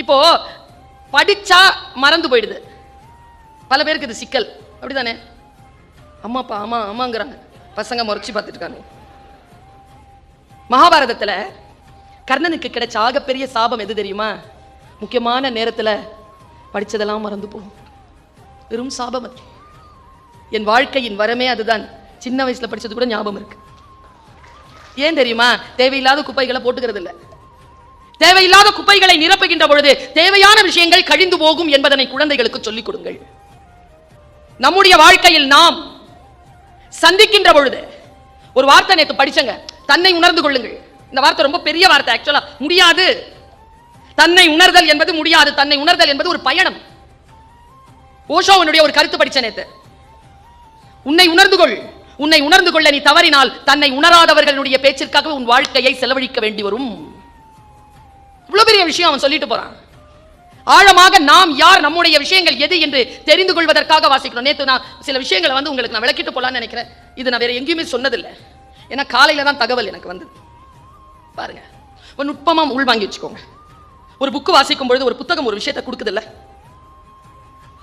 இப்போ படிச்சா மறந்து போயிடுது. பல பேருக்கு இது சிக்கல். அப்படிதானே? அம்மாப்பா ஆமா ஆமாங்கிறாங்க பசங்க முறைச்சி பார்த்துட்டு இருக்காங்க மகாபாரதத்தில் கர்ணனுக்கு கிடைச்ச ஆகப்பெரிய சாபம் எது தெரியுமா? முக்கியமான நேரத்தில் படிச்சதெல்லாம் மறந்து போகும். வெறும் சாபம் அது. என் வாழ்க்கையின் வரமே அதுதான். சின்ன வயசுல படிச்சது கூட ஞாபகம் இருக்கு. ஏன் தெரியுமா? தேவையில்லாத குப்பைகளை போட்டுக்கிறது இல்லை தேவையில்லாத குப்பைகளை நிரப்புகின்ற பொழுது தேவையான விஷயங்கள் கழிந்து போகும் என்பதனை குழந்தைகளுக்கு சொல்லிக் கொடுங்கள். நம்முடைய வாழ்க்கையில் நாம் சந்திக்கின்ற பொழுது ஒரு வார்த்தை நேத்து படிச்சங்க. தன்னை உணர்ந்து கொள்ளுங்கள். இந்த வார்த்தை ரொம்ப பெரிய வார்த்தை ஆக்சுவலா முடியாது. தன்னை உணர்தல் என்பது முடியாது. தன்னை உணர்தல் என்பது ஒரு பயணம். ஓஷோவனுடைய ஒரு கருத்து படிச்ச நேத்து. உன்னை உணர்ந்து கொள். உன்னை உணர்ந்து கொள்ள நீ தவறினால் தன்னை உணராதவர்களுடைய பேச்சிற்காக உன் வாழ்க்கையை செலவழிக்க வேண்டி வரும். இவ்வளோ பெரிய விஷயம் அவன் சொல்லிட்டு போறான். ஆழமாக நாம் யார் நம்முடைய விஷயங்கள் எது என்று தெரிந்து கொள்வதற்காக வாசிக்கிறோம். நேற்று நான் சில விஷயங்களை வந்து உங்களுக்கு நான் விளக்கிட்டு போகலான்னு நினைக்கிறேன். இது நான் வேற எங்கேயுமே சொன்னதில்லை. ஏன்னா காலையில தான் தகவல் எனக்கு வந்தது. பாருங்க. ஒரு நுட்பமாக உள்வாங்கி வச்சுக்கோங்க. ஒரு புக்கு வாசிக்கும் பொழுது ஒரு புத்தகம் ஒரு விஷயத்தை கொடுக்குதில்ல.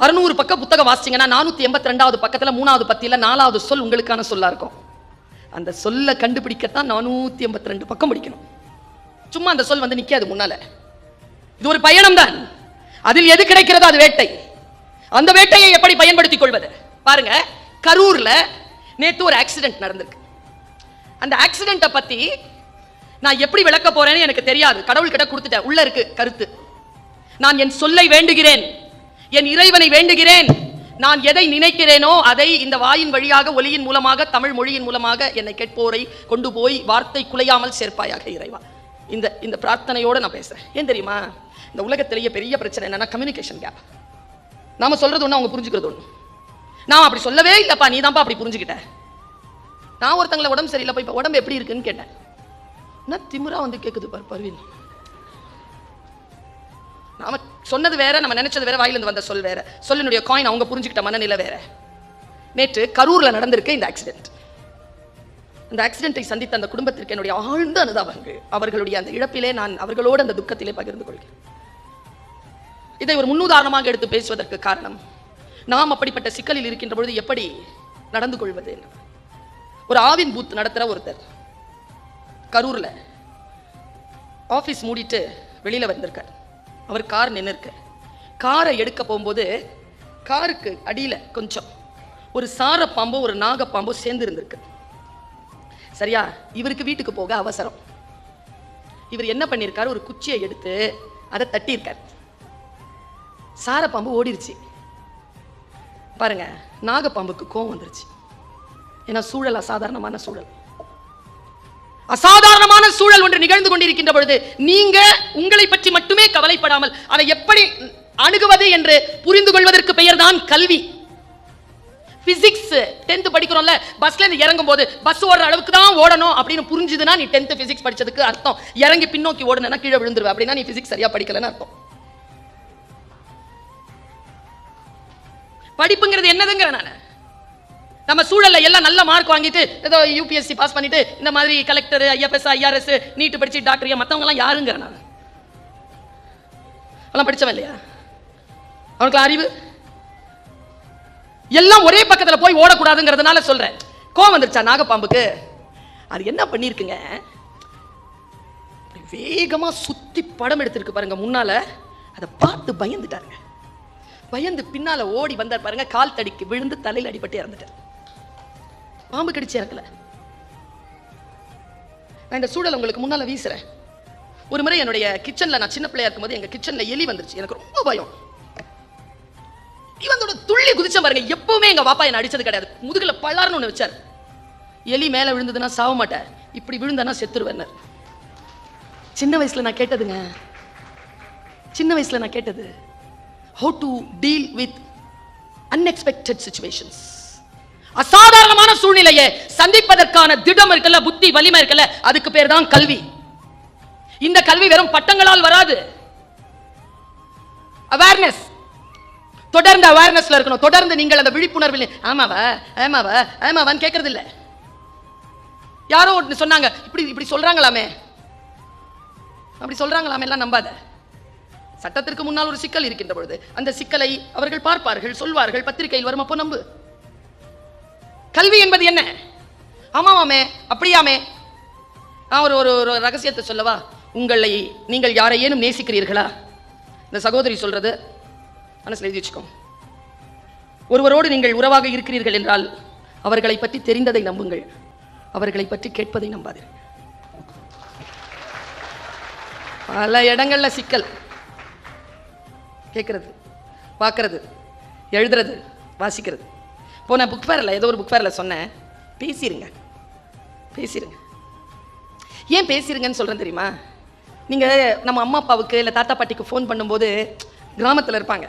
அறுநூறு பக்கம் புத்தகம் வாசிச்சிங்கன்னா நானூற்றி எண்பத்தி ரெண்டாவது பக்கத்தில் மூணாவது பத்தியில் நாலாவது சொல் உங்களுக்கான சொல்லா இருக்கும். அந்த சொல்லை கண்டுபிடிக்கத்தான் நானூற்றி எண்பத்தி ரெண்டு பக்கம் படிக்கணும். சும்மா அந்த சொல் வந்து நிக்காது முன்னால. இது ஒரு பயணம் தான் அதில் எது கிடைக்கிறதோ அது வேட்டை. அந்த வேட்டையை எப்படி பயன்படுத்திக் கொள்வது? பாருங்க கரூர்ல நேற்று ஒரு ஆக்சிடென்ட் நடந்திருக்கு. அந்த ஆக்சிடென்ட்டை பத்தி நான் எப்படி விளக்க போறேன்னு எனக்கு தெரியாது. கடவுள் கிட்ட கொடுத்துட்டேன். உள்ள இருக்கு கருத்து. நான் என் சொல்லை வேண்டுகிறேன். என் இறைவனை வேண்டுகிறேன். நான் எதை நினைக்கிறேனோ அதை இந்த வாயின் வழியாக ஒலியின் மூலமாக தமிழ் மொழியின் மூலமாக என்னை கேட்போரை கொண்டு போய் வார்த்தை குலையாமல் சேர்ப்பாயாக இறைவா. இந்த இந்த பிரார்த்தனையோட நான் பேசுறேன். ஏன் தெரியுமா? இந்த உலகத்திலேயே பெரிய பிரச்சனை என்னன்னா கம்யூனிகேஷன் கேப் நாம சொல்றது ஒண்ணு அவங்க புரிஞ்சுக்கிறது ஒண்ணு. நான் அப்படி சொல்லவே இல்லப்பா நீ தான்ப்பா அப்படி புரிஞ்சுக்கிட்ட. நான் ஒருத்தங்களை உடம்பு சரியில்லைப்பா இப்போ உடம்பு எப்படி இருக்குன்னு கேட்டேன். என்ன திமிரா வந்து கேட்குது பார் பர்வீன். நாம சொன்னது வேற நம்ம நினைச்சது வேற வாயிலிருந்து வந்த சொல் வேற. சொல்லினுடைய காயின் அவங்க புரிஞ்சுக்கிட்ட மனநிலை வேற. நேற்று கரூர்ல நடந்திருக்கு இந்த ஆக்சிடென்ட் அந்த ஆக்சிடென்ட்டை சந்தித்த அந்த குடும்பத்திற்கு என்னுடைய ஆழ்ந்த அனுதாபங்கள். அவர்களுடைய அந்த இழப்பிலே நான் அவர்களோடு அந்த துக்கத்திலே பகிர்ந்து கொள்கிறேன். இதை ஒரு முன்னுதாரணமாக எடுத்து பேசுவதற்கு காரணம் நாம் அப்படிப்பட்ட சிக்கலில் இருக்கின்ற பொழுது எப்படி நடந்து கொள்வது ஒரு ஆவின் பூத் நடத்துகிற ஒருத்தர் கரூர்ல ஆஃபீஸ் மூடிட்டு வெளியில வந்திருக்கார். அவர் கார் நின்று இருக்கு காரை எடுக்க போகும்போது காருக்கு அடியில கொஞ்சம் ஒரு சார பாம்போ ஒரு நாக பாம்போ சேர்ந்து இருந்திருக்கு சரியா? இவருக்கு வீட்டுக்கு போக அவசரம். இவர் என்ன பண்ணியிருக்காரு ஒரு குச்சியை எடுத்து அதை தட்டியிருக்கார். சாரப்பாம்பு ஓடிருச்சு. பாருங்க நாகப்பாம்புக்கு கோவம் வந்துருச்சு. ஏன்னா சூழல் அசாதாரணமான சூழல். அசாதாரணமான சூழல் ஒன்று நிகழ்ந்து கொண்டிருக்கின்ற பொழுது நீங்க உங்களை பற்றி மட்டுமே கவலைப்படாமல் அதை எப்படி அணுகுவது என்று புரிந்து கொள்வதற்கு பெயர்தான் கல்வி. பிசிக்ஸ் டென்த் படிக்கிறோம்ல பஸ்ல இருந்து இறங்கும் போது பஸ் ஓடுற அளவுக்கு தான் ஓடணும் அப்படின்னு புரிஞ்சுதுன்னா நீ டென்த் பிசிக்ஸ் படிச்சதுக்கு அர்த்தம். இறங்கி பின்னோக்கி ஓடுனா கீழே விழுந்துருவ. அப்படின்னா நீ பிசிக்ஸ் சரியா படிக்கலன்னு அர்த்தம். படிப்புங்கிறது என்னதுங்கிற நான் நம்ம சூழல்ல எல்லாம் நல்ல மார்க் வாங்கிட்டு ஏதோ யூபிஎஸ்சி பாஸ் பண்ணிட்டு இந்த மாதிரி கலெக்டர் ஐஎஃப்எஸ் ஐஆர்எஸ் நீட்டு படிச்சு டாக்டர் மத்தவங்க எல்லாம் யாருங்கிற நான் அதெல்லாம் படிச்சவன் இல்லையா? அவனுக்கு அறிவு எல்லாம் ஒரே பக்கத்துல போய் ஓடக்கூடாதுங்கிறதுனால சொல்றேன். கோவம் வந்துருச்சா நாகப்பாம்புக்கு? அது என்ன பண்ணிருக்குங்க? வேகமாக வேகமா சுத்தி படம் எடுத்திருக்கு பாருங்க முன்னால. அதை பார்த்து பயந்துட்டாருங்க. பயந்து பின்னால ஓடி வந்தார் பாருங்க கால் தடிக்கு விழுந்து தலையில் அடிபட்டு இறந்துட்டார். பாம்பு கடிச்சு இறக்கல. நான் இந்த சூழல் உங்களுக்கு முன்னால வீசுறேன். ஒரு முறை என்னுடைய கிச்சன்ல நான் சின்ன பிள்ளையா இருக்கும்போது எங்க கிச்சன்ல எலி வந்துருச்சு. எனக்கு ரொம்ப பயம். துள்ளி குதிச்ச பாருங்க. எப்பவுமே எங்க பாப்பா என்ன அடிச்சது கிடையாது. முதுகுல பல்லார்னு ஒண்ணு வச்சார். எலி மேல விழுந்ததுன்னா சாவ மாட்டார் இப்படி விழுந்தனா செத்துருவனர் சின்ன வயசுல நான் கேட்டதுங்க. சின்ன வயசுல நான் கேட்டது how to deal with unexpected situations அசாதாரணமான சூழ்நிலையை சந்திப்பதற்கான திடம் இருக்கல புத்தி வலிமை இருக்கல அதுக்கு பேர் தான் கல்வி. இந்த கல்வி வெறும் பட்டங்களால் வராது. அவேர்னஸ் தொடர்ந்து அவேர்னஸ்ல இருக்கணும். தொடர்ந்து நீங்கள் அந்த விழிப்புணர்வில் ஆமாவா? ஆமாவா? ஆமாவான்னு கேட்கறது இல்ல யாரோ ஒன்று சொன்னாங்க இப்படி இப்படி சொல்றாங்களாமே. அப்படி சொல்றாங்களாமே எல்லாம் நம்பாத. சட்டத்திற்கு முன்னால் ஒரு சிக்கல் இருக்கின்ற பொழுது அந்த சிக்கலை அவர்கள் பார்ப்பார்கள் சொல்வார்கள் பத்திரிகையில் வரும். அப்போ நம்பு. கல்வி என்பது என்ன? ஆமாமாமே அப்படியாமே. நான் ஒரு ஒரு ஒரு ரகசியத்தை சொல்லவா? உங்களை நீங்கள் யாரையேனும் நேசிக்கிறீர்களா? இந்த சகோதரி சொல்றது மனசில் எழுதி வச்சுக்கோ ஒருவரோடு நீங்கள் உறவாக இருக்கிறீர்கள் என்றால் அவர்களை பற்றி தெரிந்ததை நம்புங்கள். அவர்களை பற்றி கேட்பதை நம்பாதீர்கள் பல இடங்களில் சிக்கல். கேட்குறது பார்க்கறது எழுதுறது வாசிக்கிறது. போன புக் ஃபேரில் ஏதோ ஒரு புக் ஃபேரில் சொன்னேன். பேசிடுங்க பேசிடுங்க ஏன் பேசிடுங்கன்னு சொல்கிறேன் தெரியுமா? நீங்கள் நம்ம அம்மா அப்பாவுக்கு இல்லை தாத்தா பாட்டிக்கு ஃபோன் பண்ணும்போது கிராமத்தில் இருப்பாங்க.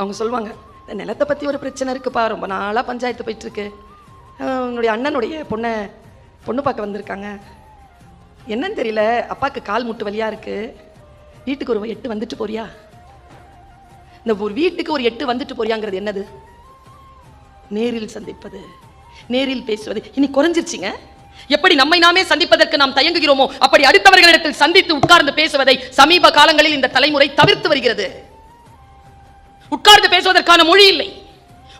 அவங்க சொல்லுவாங்க "இந்த நிலத்தை பற்றி ஒரு பிரச்சனை இருக்குப்பா ரொம்ப நாளாக பஞ்சாயத்து போயிட்டுருக்கு. உங்களுடைய அண்ணனுடைய பொண்ணை பொண்ணு பார்க்க வந்திருக்காங்க. என்னன்னு தெரியல அப்பாவுக்கு கால் முட்டு வழியாக இருக்குது வீட்டுக்கு ஒரு எட்டு வந்துட்டு போறியா? இந்த ஒரு வீட்டுக்கு ஒரு எட்டு வந்துட்டு போறியாங்கிறது என்னது? நேரில் சந்திப்பது நேரில் பேசுவது. இனி குறைஞ்சிருச்சிங்க. எப்படி நம்மை நாமே சந்திப்பதற்கு நாம் தயங்குகிறோமோ அப்படி அடுத்தவர்களிடத்தில் சந்தித்து உட்கார்ந்து பேசுவதை சமீப காலங்களில் இந்த தலைமுறை தவிர்த்து வருகிறது. உட்கார்ந்து பேசுவதற்கான மொழி இல்லை.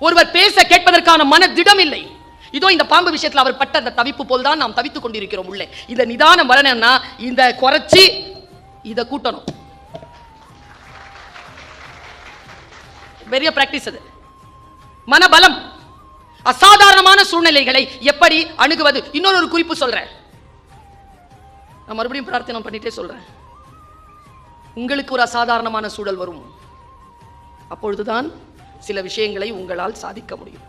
ஒருவர் பேச கேட்பதற்கான மன திடம் இல்லை இதோ இந்த பாம்பு விஷயத்தில் அவர் பட்ட அந்த தவிப்பு போல் தான் நாம் தவித்துக் கொண்டிருக்கிறோம் உள்ளே. இந்த நிதானம் வரணும்னா இந்த குறைச்சி இதை கூட்டணும். பெரிய பிராக்டிஸ் அது. மனபலம். அசாதாரணமான சூழ்நிலைகளை எப்படி அணுகுவது? இன்னொரு ஒரு குறிப்பு சொல்றேன். நான் மறுபடியும் பிரார்த்தனை பண்ணிட்டே சொல்றேன். உங்களுக்கு ஒரு அசாதாரணமான சூழல் வரும். அப்பொழுதுதான் சில விஷயங்களை உங்களால் சாதிக்க முடியும்.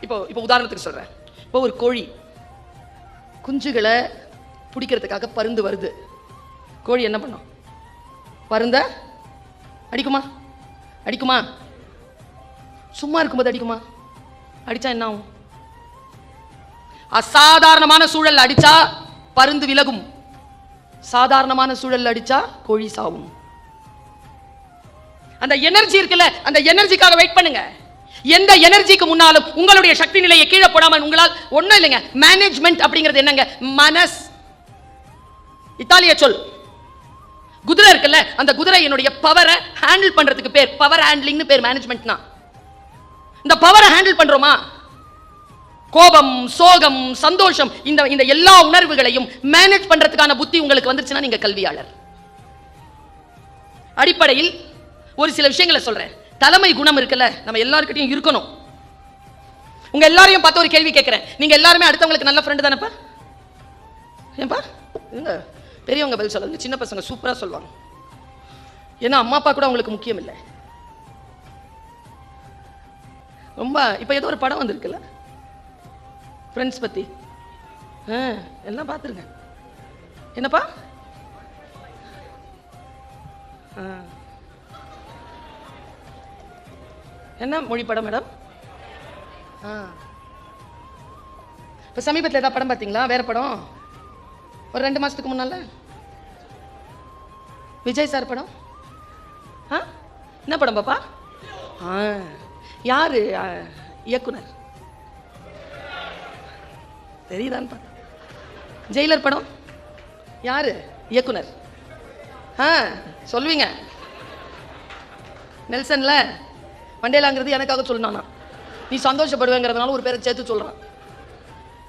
இப்போ இப்போ உதாரணத்துக்கு சொல்றேன். இப்போ ஒரு கோழி குஞ்சுகளை பிடிக்கிறதுக்காக பருந்து வருது. கோழி என்ன பண்ணும்? பருந்த? அடிக்குமா? அடிக்குமா? சும்மா இருக்கும்போது அடிக்குமா? அடிச்சா என்ன ஆகும்? அசாதாரணமான சூழல் அடிச்சா பருந்து விலகும். சாதாரணமான சூழல் அடிச்சா கோழி சாவும். அந்த எனர்ஜி இருக்குல்ல அந்த எனர்ஜிக்காக வெயிட் பண்ணுங்க. எந்த எனர்ஜிக்கு முன்னாலும் உங்களுடைய சக்தி நிலையை கீழே போடாமல் உங்களால் ஒன்றும் இல்லைங்க மேனேஜ்மெண்ட் அப்படிங்கிறது என்னங்க? மனஸ். இத்தாலிய சொல். குதிரை இருக்குல்ல அந்த குதிரை என்னுடைய பவரை ஹேண்டில் பண்றதுக்கு பேர் பவர் ஹேண்ட்லிங்னு பேர் மேனேஜ்மெண்ட்னா இந்த பவரை ஹேண்டில் பண்றோமா? கோபம் சோகம் சந்தோஷம் இந்த இந்த எல்லா உணர்வுகளையும் மேனேஜ் பண்றதுக்கான புத்தி உங்களுக்கு வந்துருச்சுன்னா நீங்க கல்வியாளர். அடிப்படையில் ஒரு சில விஷயங்களை சொல்றேன். தலைமை குணம் இருக்குல்ல நம்ம எல்லாருக்கிட்டையும் இருக்கணும். உங்க எல்லாரையும் பார்த்து ஒரு கேள்வி கேட்கிறேன். நீங்க எல்லாருமே அடுத்தவங்களுக்கு நல்ல ஃப்ரெண்டு தானப்பா? ஏன்பா? இருங்க பெரியவங்க பதில் சொல்லுங்க சின்ன பசங்க சூப்பரா சொல்லுவாங்க. ஏன்னா அம்மா அப்பா கூட அவங்களுக்கு முக்கியம் இல்லை. ரொம்ப இப்போ ஏதோ ஒரு படம் வந்திருக்குல்ல? ஃப்ரெண்ட்ஸ் பத்தி. ஆ எல்லாம் பார்த்துருங்க. என்னப்பா? ஆ. என்ன மொழி படம் மேடம் ஆ. இப்போ சமீபத்தில் ஏதாவது படம் பார்த்தீங்களா வேற படம்? ஒரு ரெண்டு மாசத்துக்கு முன்னால? விஜய் சார் படம்? ஆ? என்ன படம் பாப்பா? ஆ. யாரு? இயக்குனர். தெரியுதான்னு பார்த்தேன் ஜெயிலர் படம்? யாரு? இயக்குனர். ஆ சொல்லுவீங்க. நெல்சன்ல? மண்டேலாங்கிறது எனக்காக சொல்லணும் நீ சந்தோஷப்படுவேங்கிறதுனால ஒரு பேரை சேர்த்து சொல்கிறான்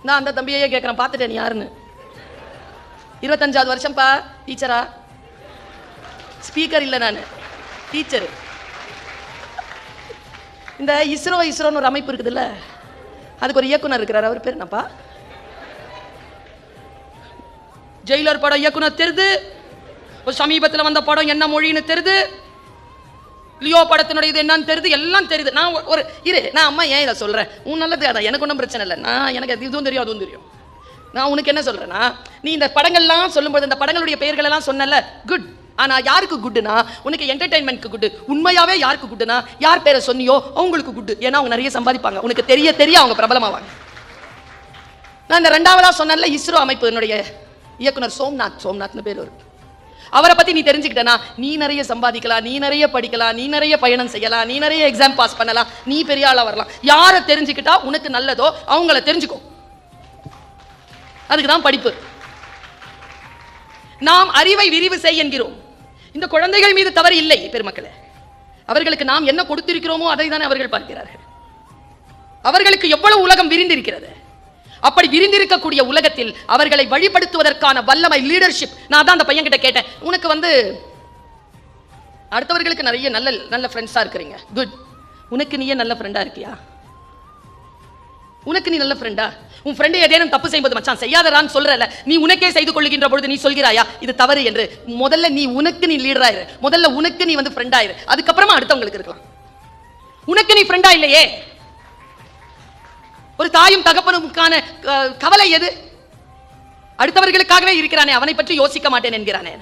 நான் அந்த தம்பியையே கேட்குறேன் பார்த்துட்டேன் நீ யாருன்னு. இருபத்தஞ்சாவது வருஷம்ப்பா டீச்சரா? ஸ்பீக்கர் இல்லை நான். டீச்சர். இந்த இஸ்ரோ இஸ்ரோன்னு ஒரு அமைப்பு இருக்குதுல்ல அதுக்கு ஒரு இயக்குனர் இருக்கிறார். அவர் பேர் என்னப்பா? ஜெயிலர் படம் இயக்குனர் தெரிது. ஒரு சமீபத்தில் வந்த படம் என்ன மொழின்னு தெரிது. லியோ படத்தினுடைய இது என்னன்னு தெரியுது எல்லாம் தெரியுது. நான் ஒரு- இரு நான் அம்மா ஏன் இதை சொல்கிறேன் உன் நல்லது அதான் எனக்கு ஒன்றும் பிரச்சனை இல்லை. நான் எனக்கு அது இதுவும் தெரியும் அதுவும் தெரியும். நான் உனக்கு என்ன சொல்கிறேன்னா நீ இந்த படங்கள்லாம் சொல்லும்போது இந்த படங்களுடைய பெயர்களெல்லாம் சொன்னல குட் ஆனால் யாருக்கு குட்டுனா உனக்கு என்டர்டைன்மெண்ட்க்கு குட்டு உண்மையாகவே யாருக்கு குட்டுனா யார் பேரை சொன்னியோ அவங்களுக்கு குட்டு ஏன்னா அவங்க நிறைய சம்பாதிப்பாங்க. உனக்கு தெரிய தெரிய அவங்க பிரபலமாவாங்க. நான் இந்த ரெண்டாவதாக சொன்னேன்ல இஸ்ரோ அமைப்பு என்னுடைய இயக்குனர் சோம்நாத் சோம்நாத்னு பேர் இருக்கு அவரை பத்தி நீ தெரிஞ்சுக்கிட்டனா? நீ நிறைய சம்பாதிக்கலாம் நீ நிறைய படிக்கலாம் நீ நிறைய பயணம் செய்யலாம் நீ நிறைய எக்ஸாம் பாஸ் பண்ணலாம் நீ பெரிய ஆளா வரலாம். யாரை தெரிஞ்சுக்கிட்டா உனக்கு நல்லதோ அவங்கள தெரிஞ்சுக்கோ. அதுக்கு தான் படிப்பு. நாம் அறிவை விரிவு செய் என்கிறோம். இந்த குழந்தைகள் மீது தவறு இல்லை பெருமக்களே. அவர்களுக்கு நாம் என்ன கொடுத்திருக்கிறோமோ அதை தானே அவர்கள் பார்க்கிறார்கள். அவர்களுக்கு எவ்வளவு உலகம் விரிந்திருக்கிறது? அப்படி விரிந்திருக்கக்கூடிய உலகத்தில் அவர்களை வழிபடுத்துவதற்கான வல்லமை லீடர்ஷிப் நான் தான் அந்த பையன் கிட்ட கேட்டேன். உனக்கு வந்து அடுத்தவர்களுக்கு நிறைய நல்ல நல்ல ஃப்ரெண்ட்ஸா இருக்கிறீங்க. குட் உனக்கு நீயே நல்ல ஃப்ரெண்டா இருக்கியா? உனக்கு நீ நல்ல ஃப்ரெண்டா உன் ஃப்ரெண்டு ஏதேனும் தப்பு செய்வது மச்சான் செய்யாதரான்னு சொல்றல நீ உனக்கே செய்து கொள்ளுகின்ற பொழுது நீ சொல்கிறாயா? இது தவறு என்று. முதல்ல நீ உனக்கு நீ லீடராயிரு முதல்ல உனக்கு நீ வந்து ஃப்ரெண்டாயிரு அதுக்கப்புறமா அடுத்தவங்களுக்கு இருக்கலாம். உனக்கு நீ ஃப்ரெண்டா இல்லையே? ஒரு தாயும் தகப்பனுக்கான கவலை எது? அடுத்தவர்களுக்காகவே இருக்கிறானே அவனை பற்றி யோசிக்க மாட்டேன் என்கிறானே.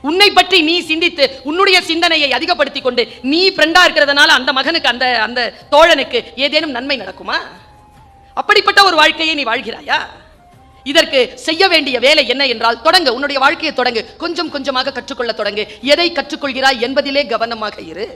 உன்னை பற்றி நீ சிந்தித்து உன்னுடைய சிந்தனையை அதிகப்படுத்திக் கொண்டு நீ ஃப்ரெண்டா இருக்கிறதுனால அந்த மகனுக்கு அந்த அந்த தோழனுக்கு ஏதேனும் நன்மை நடக்குமா? அப்படிப்பட்ட ஒரு வாழ்க்கையை நீ வாழ்கிறாயா? இதற்கு செய்ய வேண்டிய வேலை என்ன என்றால் தொடங்கு உன்னுடைய வாழ்க்கையை தொடங்கு. கொஞ்சம் கொஞ்சமாக கற்றுக்கொள்ள தொடங்கு. எதை கற்றுக்கொள்கிறாய் என்பதிலே கவனமாக இரு.